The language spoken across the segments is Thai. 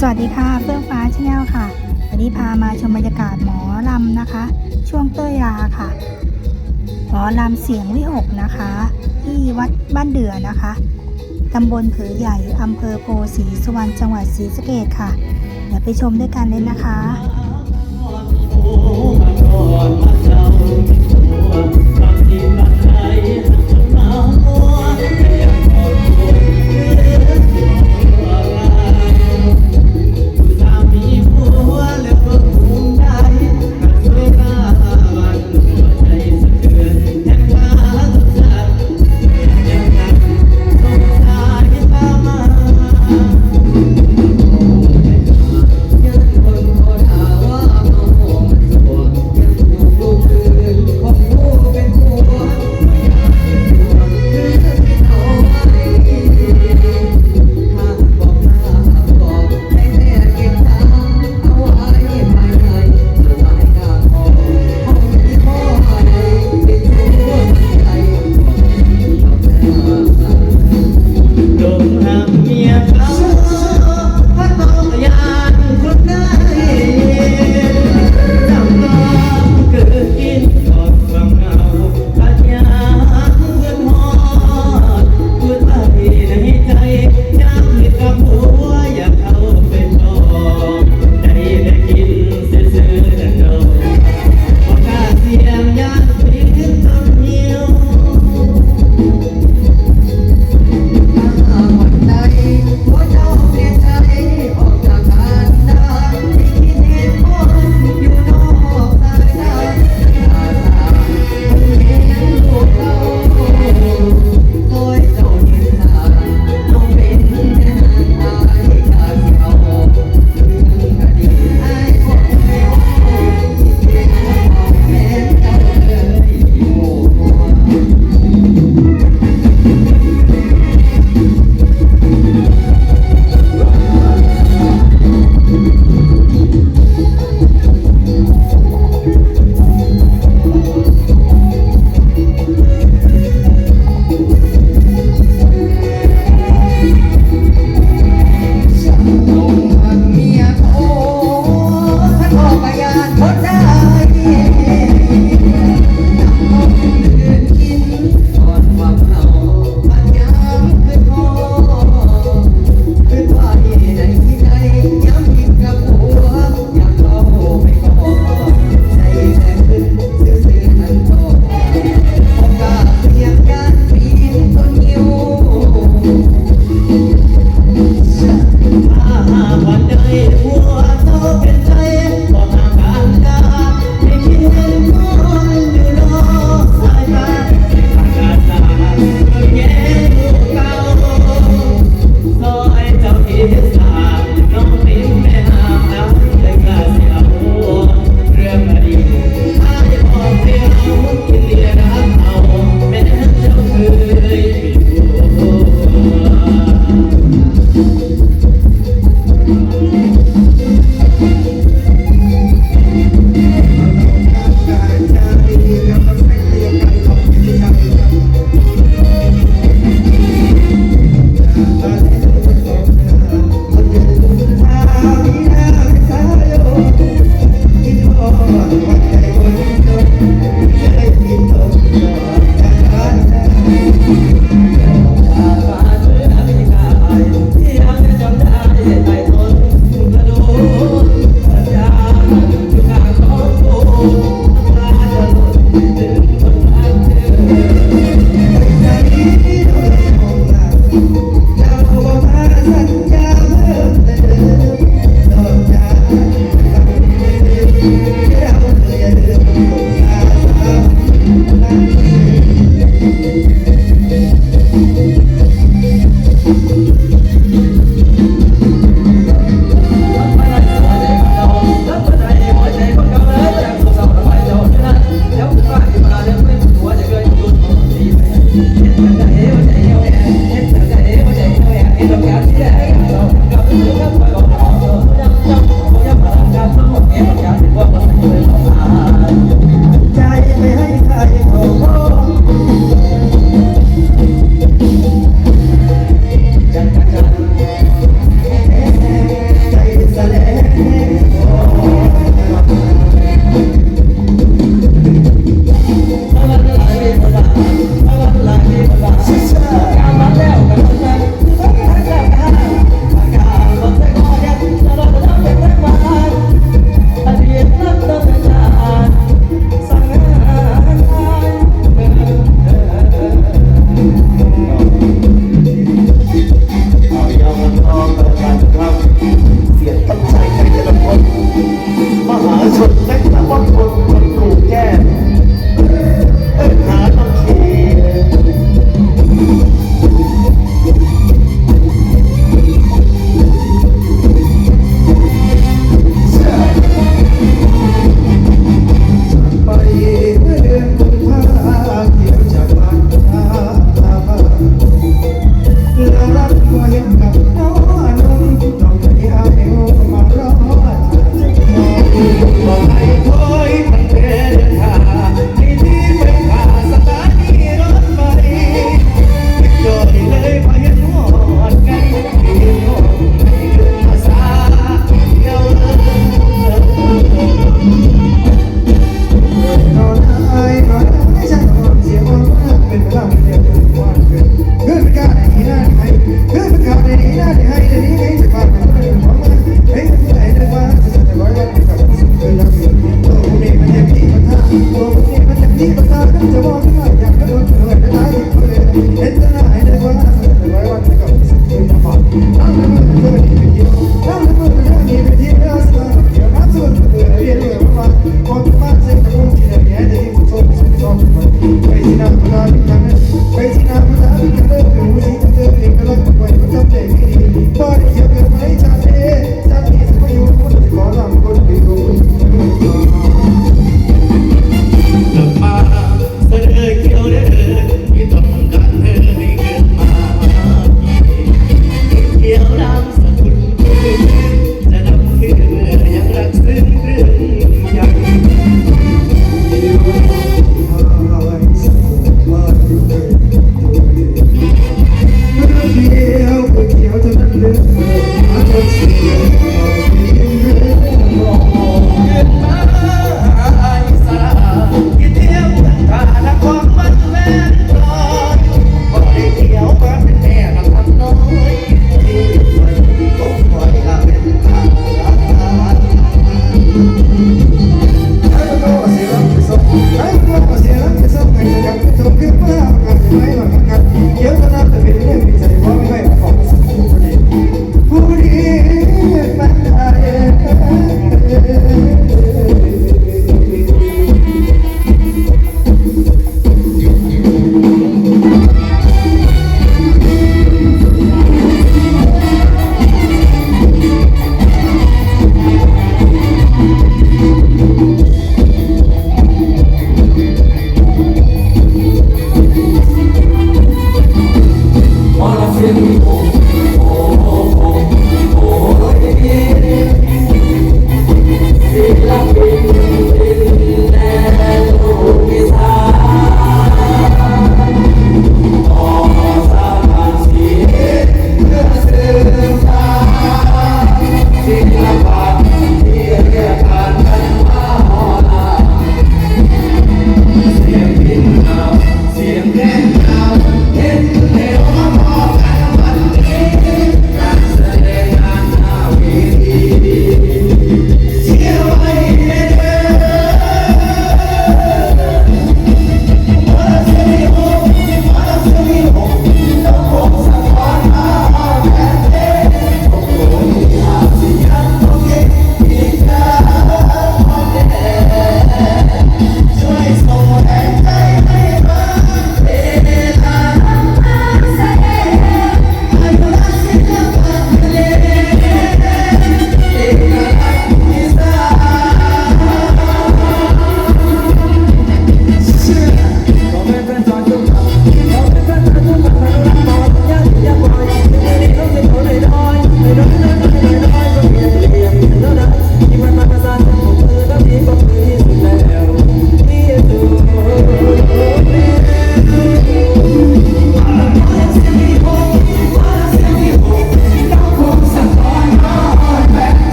สวัสดีค่ะเฟื่องฟ้าชาแนลค่ะ วันนี้พามาชมบรรยากาศหมอลำนะคะ ช่วงเต้ยราค่ะ หมอลำเสียงวิหกนะคะ ที่วัดบ้านเดือนะคะตำบลผือใหญ่อำเภอโพสีสุวรรณจังหวัดศรีสะเกษค่ะ เดี๋ยวไปชมด้วยกันเลยนะคะ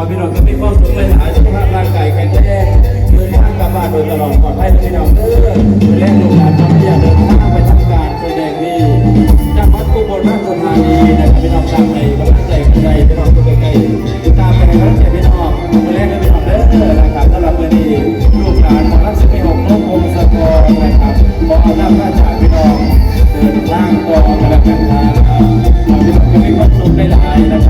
อพี่น้องจะมีความสุขในหาสุขภาพร่างกายแข็งแรงเดินทางกลับบ้านโดยตลอดปลอดภัยพี่น้องเด้อดูแลลูกหลานทำให้เดินทางไปทำการแสดงนี่จังหวัดอุบลราชธานีนะครับพี่น้องตามในกำลังใจคนใดพี่น้องคนใดตามไปให้กำลังพี่น้องดูแลพี่น้องเด้อนะครับสำหรับวันนี้ลูกหลานของรักสิบองน้องพงสกอรนะครับขอเอาหน้าพระจากพี่น้องเดินทางต่อกันแล้กันนะครับขอพี่น้องจะมีความสุขในหลายนะครับ